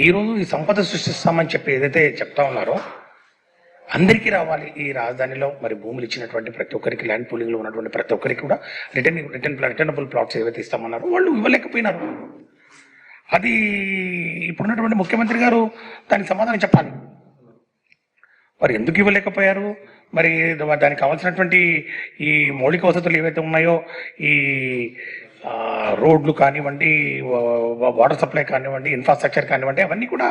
ఈరోజు ఈ సంపద సృష్టిస్తామని చెప్పి ఏదైతే చెప్తా ఉన్నారో అందరికీ రావాలి ఈ రాజధానిలో. మరి భూములు ఇచ్చినటువంటి ప్రతి ఒక్కరికి ల్యాండ్ పూలింగ్లో ఉన్నటువంటి ప్రతి ఒక్కరికి కూడా రిటర్న్ రిటర్న్ రిటర్నబుల్ ప్లాట్స్ ఏవైతే ఇస్తామన్నారో వాళ్ళు ఇవ్వలేకపోయినారు. అది ఇప్పుడున్నటువంటి ముఖ్యమంత్రి గారు దానికి సమాధానం చెప్పాలి. మరి ఎందుకు ఇవ్వలేకపోయారు? మరి దానికి కావాల్సినటువంటి ఈ మౌలిక వసతులు ఏవైతే ఉన్నాయో ఈ రోడ్లు కానివ్వండి వాటర్ సప్లై కానివ్వండి ఇన్ఫ్రాస్ట్రక్చర్ కానివ్వండి అవన్నీ కూడా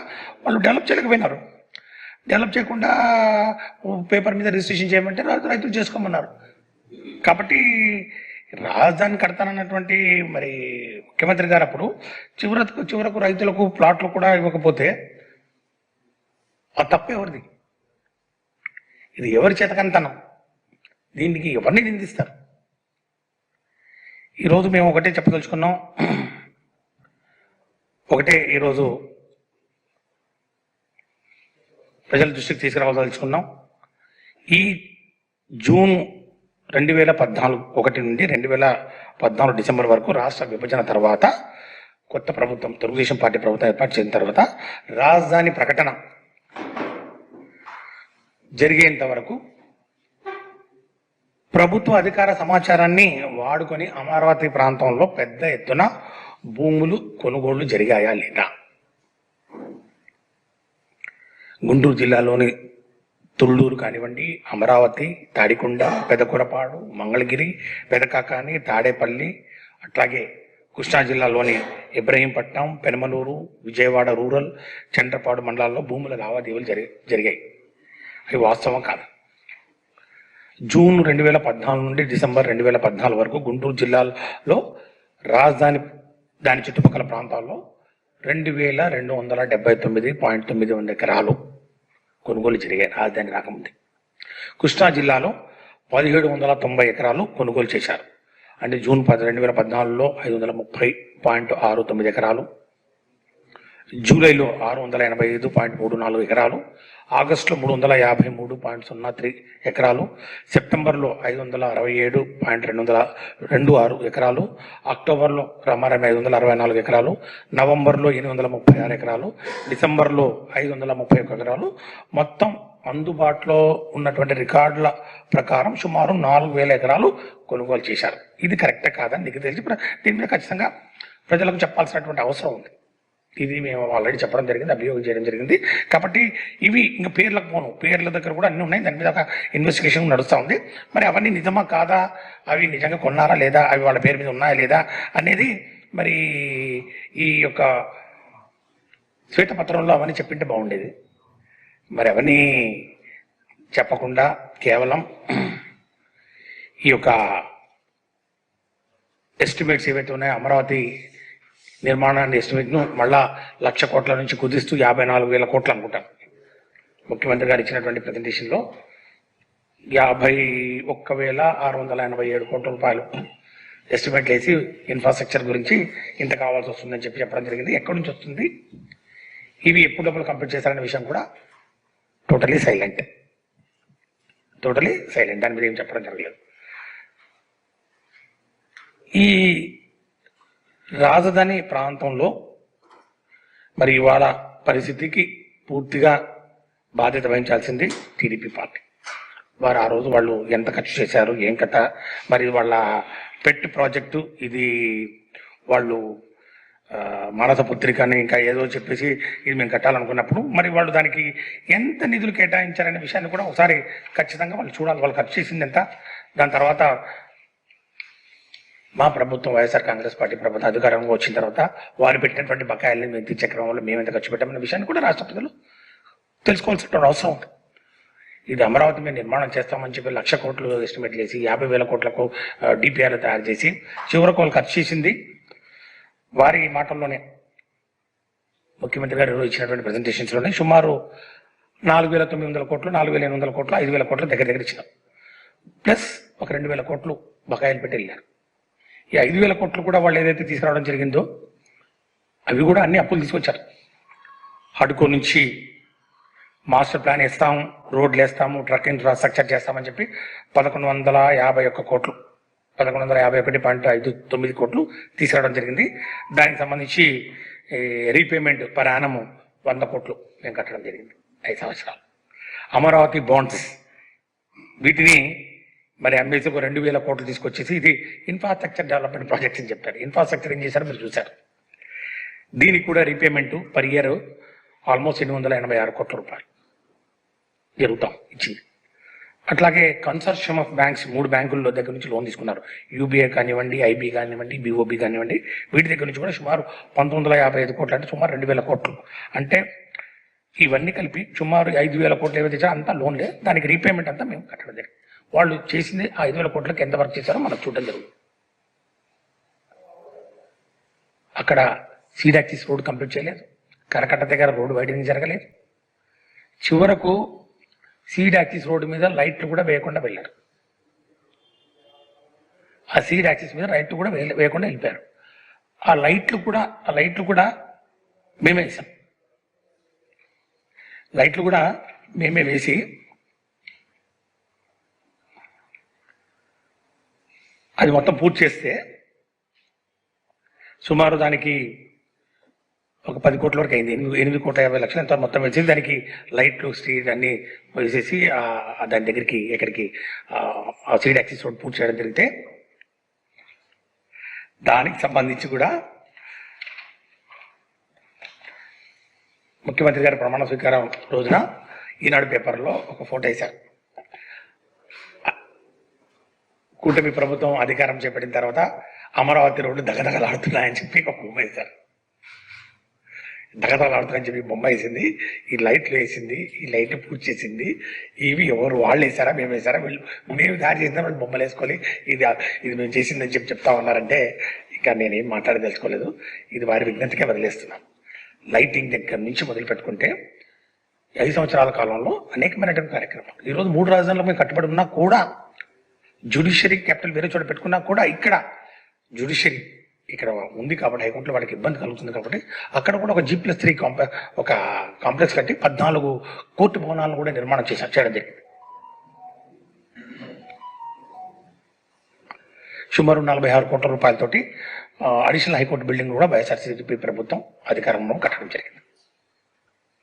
వాళ్ళు డెవలప్ చేయలేకపోయినారు డెవలప్ చేయకుండా పేపర్ మీద రిజిస్ట్రేషన్ చేయమంటే రైతులు చేసుకోమన్నారు. కాబట్టి రాజధాని కడతానన్నటువంటి మరి ముఖ్యమంత్రి గారు అప్పుడు చివరకు చివరకు రైతులకు ప్లాట్లు కూడా ఇవ్వకపోతే ఆ తప్పు ఎవరిది? ఇది ఎవరి చేతకంతనం? దీనికి ఎవరిని నిందిస్తారు? ఈరోజు మేము ఒకటే చెప్పదలుచుకున్నాం. ఒకటే ఈరోజు ప్రజల దృష్టికి తీసుకురావదలుచుకున్నాం ఈ జూన్ రెండు వేల పద్నాలుగు ఒకటి నుండి రెండు వేల పద్నాలుగు డిసెంబర్ వరకు రాష్ట్ర విభజన తర్వాత కొత్త ప్రభుత్వం తెలుగుదేశం పార్టీ ప్రభుత్వం ఏర్పాటు చేసిన తర్వాత రాజధాని ప్రకటన జరిగేంత వరకు ప్రభుత్వ అధికార సమాచారాన్ని వాడుకొని అమరావతి ప్రాంతంలో పెద్ద ఎత్తున భూములు కొనుగోళ్ళు జరిగాయా లేదా? గుంటూరు జిల్లాలోని తుళ్ళూరు కానివ్వండి అమరావతి తాడికొండ పెదకురపాడు మంగళగిరి పెదకాకాని తాడేపల్లి అట్లాగే కృష్ణా జిల్లాలోని ఇబ్రహీంపట్నం పెనమలూరు విజయవాడ రూరల్ చంద్రపాడు మండలాల్లో భూముల లావాదేవీలు జరి జరిగాయి. అవి వాస్తవం కాదు. జూన్ రెండు వేల పద్నాలుగు నుండి డిసెంబర్ రెండు వేల పద్నాలుగు వరకు గుంటూరు జిల్లాలో రాజధాని దాని చుట్టుపక్కల ప్రాంతాల్లో రెండు వేల రెండు వందల డెబ్బై తొమ్మిది పాయింట్ తొమ్మిది వంద ఎకరాలు కొనుగోలు జరిగాయి. రాజధాని రాకముందు. కృష్ణా జిల్లాలో పదిహేడు వందల తొంభై ఎకరాలు కొనుగోలు చేశారు. అంటే జూన్ పది రెండు వేల పద్నాలుగులో ఐదు వందల ముప్పై పాయింట్ ఆరు తొమ్మిది ఎకరాలు జూలైలో ఆరు వందల ఎనభై ఐదు పాయింట్ మూడు నాలుగు ఎకరాలు ఆగస్టులో మూడు వందల యాభై మూడు పాయింట్ సున్నా త్రీ ఎకరాలు సెప్టెంబర్లో ఐదు వందల అరవై ఏడు పాయింట్ రెండు వందల రెండు ఆరు ఎకరాలు అక్టోబర్లో రమారమి ఐదు వందల అరవై నాలుగు ఎకరాలు నవంబర్లో ఎనిమిది వందల ముప్పై ఆరు ఎకరాలు డిసెంబర్లో ఐదు వందల ముప్పై ఒక ఎకరాలు. మొత్తం అందుబాటులో ఉన్నటువంటి రికార్డుల ప్రకారం సుమారు నాలుగు వేల ఎకరాలు కొనుగోలు చేశారు. ఇది కరెక్టే కాదని నీకు తెలిసి దీని మీద ఖచ్చితంగా ప్రజలకు చెప్పాల్సినటువంటి అవసరం ఉంది. ఇది మేము ఆల్రెడీ చెప్పడం జరిగింది అభియోగం చేయడం జరిగింది. కాబట్టి ఇవి ఇంకా పేర్లకు పోను. పేర్ల దగ్గర కూడా అన్ని ఉన్నాయి. దాని మీద ఒక ఇన్వెస్టిగేషన్ నడుస్తూ ఉంది. మరి అవన్నీ నిజమా కాదా? అవి నిజంగా కొన్నారా లేదా? అవి వాళ్ళ పేరు మీద ఉన్నాయా లేదా? అనేది మరి ఈ యొక్క శ్వేతపత్రంలో అవన్నీ చెప్పింటే బాగుండేది. మరి అవన్నీ చెప్పకుండా కేవలం ఈ యొక్క ఎస్టిమేట్స్ ఏవైతే ఉన్నాయో అమరావతి నిర్మాణాన్ని ఎస్టిమేట్ను మళ్ళా లక్ష కోట్ల నుంచి కుదిస్తూ యాభై నాలుగు వేల కోట్లు అనుకుంటాను ముఖ్యమంత్రి గారు ఇచ్చినటువంటి ప్రజెంటేషన్లో యాభై ఒక్క వేల ఆరు వందల ఎనభై ఏడు కోట్ల రూపాయలు ఎస్టిమేట్ వేసి ఇన్ఫ్రాస్ట్రక్చర్ గురించి ఇంత కావాల్సి వస్తుందని చెప్పి చెప్పడం జరిగింది. ఎక్కడి నుంచి వస్తుంది? ఇవి ఎప్పుడు డబ్బులు కంప్లీట్ చేశారనే విషయం కూడా టోటలీ సైలెంట్. టోటలీ సైలెంట్ దాని మీద ఏం చెప్పడం జరగలేదు. ఈ రాజధాని ప్రాంతంలో మరి ఇవాళ పరిస్థితికి పూర్తిగా బాధ్యత వహించాల్సింది టీడీపీ పార్టీ. వారు ఆ రోజు వాళ్ళు ఎంత ఖర్చు చేశారు ఏం కథ మరి వాళ్ళ పెట్ ప్రాజెక్టు ఇది వాళ్ళు ఆ, మానస పుత్రికని ఇంకా ఏదో చెప్పేసి ఇది మేము కట్టాలనుకున్నప్పుడు మరి వాళ్ళు దానికి ఎంత నిధులు కేటాయించారనే విషయాన్ని కూడా ఒకసారి ఖచ్చితంగా వాళ్ళు చూడాలి. వాళ్ళు ఖర్చు చేసింది ఎంత? దాని తర్వాత మా ప్రభుత్వం వైఎస్ఆర్ కాంగ్రెస్ పార్టీ ప్రభుత్వం అధికారంగా వచ్చిన తర్వాత వారు పెట్టినటువంటి బకాయిల్ని మేము తీర్చే క్రమంలో మేము ఎంత ఖర్చు పెట్టామన్న విషయాన్ని కూడా రాష్ట్ర ప్రజలు తెలుసుకోవాల్సినటువంటి అవసరం ఉంది. ఇది అమరావతి మీద నిర్మాణం చేస్తామని చెప్పి లక్ష కోట్లు ఎస్టిమేట్ చేసి యాభై వేల కోట్లకు డిపిఆర్ తయారు చేసి చివరకు వాళ్ళు ఖర్చు చేసింది వారి మాటల్లోనే. ముఖ్యమంత్రి గారు ఇచ్చినటువంటి ప్రజెంటేషన్స్లోనే సుమారు నాలుగు వేల తొమ్మిది వందల కోట్లు నాలుగు వేల ఎనిమిది వందల కోట్లు ఐదు వేల కోట్ల దగ్గర దగ్గర ఇచ్చినాం. ప్లస్ ఒక రెండు వేల కోట్లు బకాయిలు పెట్టి వెళ్ళారు. ఈ ఐదు వేల కోట్లు కూడా వాళ్ళు ఏదైతే తీసుకురావడం జరిగిందో అవి కూడా అన్ని అప్పులు తీసుకొచ్చారు. హడ్కో నుంచి మాస్టర్ ప్లాన్ వేస్తాము రోడ్లు వేస్తాము ట్రక్ ఇన్ఫ్రాస్ట్రక్చర్ చేస్తామని చెప్పి పదకొండు వందల యాభై ఒక్క కోట్లు పదకొండు వందల యాభై ఒకటి పాయింట్ ఐదు తొమ్మిది కోట్లు తీసుకురావడం జరిగింది. దానికి సంబంధించి రీపేమెంట్ పర్ యానము వంద కోట్లు మేము కట్టడం జరిగింది ఐదు సంవత్సరాలు. అమరావతి బాండ్స్ వీటిని మరి అమ్మేసి ఒక రెండు వేల కోట్లు తీసుకొచ్చేసి ఇది ఇన్ఫ్రాస్ట్రక్చర్ డెవలప్మెంట్ ప్రాజెక్ట్ అని చెప్తారు ఇన్ఫ్రాస్ట్రక్చర్ ఏం చేశారో మీరు చూశారు. దీనికి కూడా రీపేమెంట్ పర్ ఇయర్ ఆల్మోస్ట్ ఎనిమిది వందల ఎనభై ఆరు కోట్ల రూపాయలు జరుగుతాం ఇచ్చింది. అట్లాగే కన్సర్షియం ఆఫ్ బ్యాంక్స్ మూడు బ్యాంకుల్లో దగ్గర నుంచి లోన్ తీసుకున్నారు. యూబీఐ కానివ్వండి ఐబీ కానివ్వండి బీఓబీ కానివ్వండి వీటి దగ్గర నుంచి కూడా సుమారు పంతొమ్మిది వందల యాభై ఐదు కోట్లు అంటే సుమారు రెండు వేల కోట్లు. అంటే ఇవన్నీ కలిపి సుమారు ఐదు వేల కోట్లు ఏవైతే అంతా లోన్లే దానికి రీపేమెంట్ అంతా మేము కట్టడం జరిగింది. వాళ్ళు చేసింది ఆ ఐదు వేల కోట్లకి ఎంత వర్క్ చేశారో మనం చూడడం జరుగుతుంది. అక్కడ సీడాక్సిస్ రోడ్ కంప్లీట్ చేయలేదు. కరకట్ట దగ్గర రోడ్డు వైడింగ్ జరగలేదు. చివరకు సీడ్ యాక్సిస్ రోడ్డు మీద లైట్లు కూడా వేయకుండా వెళ్ళారు. ఆ సీడాక్సిస్ మీద లైట్లు కూడా వేయకుండా వెళ్ళిపోయారు. ఆ లైట్లు కూడా ఆ లైట్లు కూడా మేమే వేసాం. లైట్లు కూడా మేమే వేసి అది మొత్తం పూర్తి చేస్తే సుమారు దానికి ఒక పది కోట్ల వరకు అయింది. ఎనిమిది ఎనిమిది కోట్ల యాభై లక్షలు ఎంత మొత్తం వేసేసి దానికి లైట్లు స్ట్రీట్ అన్ని వేసేసి దాని దగ్గరికి ఎక్కడికి ఆ, ఆ సీడ్ యాక్సిస్ రోడ్ పూర్తి చేయడం జరిగితే దానికి సంబంధించి కూడా ముఖ్యమంత్రి గారి ప్రమాణ స్వీకారం రోజున ఈనాడు పేపర్లో ఒక ఫోటో వేశారు. కూటమి ప్రభుత్వం అధికారం చేపట్టిన తర్వాత అమరావతి రోడ్డు దగదగలాడుతున్నాయని చెప్పి ఒక బొమ్మ వేశారు. దగదగలాడుతున్నాయని చెప్పి బొమ్మ వేసింది. ఈ లైట్లు వేసింది ఈ లైట్లు పూర్తి చేసింది. ఇవి ఎవరు వాళ్ళు వేసారా మేము వేసారా వీళ్ళు మేము తయారు చేసిన వాళ్ళు బొమ్మలు వేసుకోవాలి ఇది ఇది మేము చేసిందని చెప్పి చెప్తా ఉన్నారంటే ఇక నేనేం మాట్లాడదలుచుకోలేదు. ఇది వారి విజ్ఞతకే వదిలేస్తున్నాను లైటింగ్ దగ్గర నుంచి మొదలు పెట్టుకుంటే ఐదు సంవత్సరాల కాలంలో అనేకమైనటువంటి కార్యక్రమాలు. ఈరోజు మూడు రాజధానులకు కట్టుబడి ఉన్నా కూడా జ్యుడిషియరీ క్యాపిటల్ వేరే చోట పెట్టుకున్నా కూడా ఇక్కడ జ్యుడిషియరీ ఇక్కడ ఉంది కాబట్టి హైకోర్టులో వాళ్ళకి ఇబ్బంది కలుగుతుంది కాబట్టి అక్కడ కూడా ఒక జీ ప్లస్ త్రీ కాంప్లెక్స్ ఒక కాంప్లెక్స్ కట్టి పద్నాలుగు కోర్టు భవనాలను కూడా నిర్మాణం చేశారు చేయడం జరిగింది. సుమారు నలభై ఆరు కోట్ల రూపాయలతోటి అడిషనల్ హైకోర్టు బిల్డింగ్ కూడా వైఎస్ఆర్సీపీ ప్రభుత్వం అధికారంలో కట్టడం జరిగింది.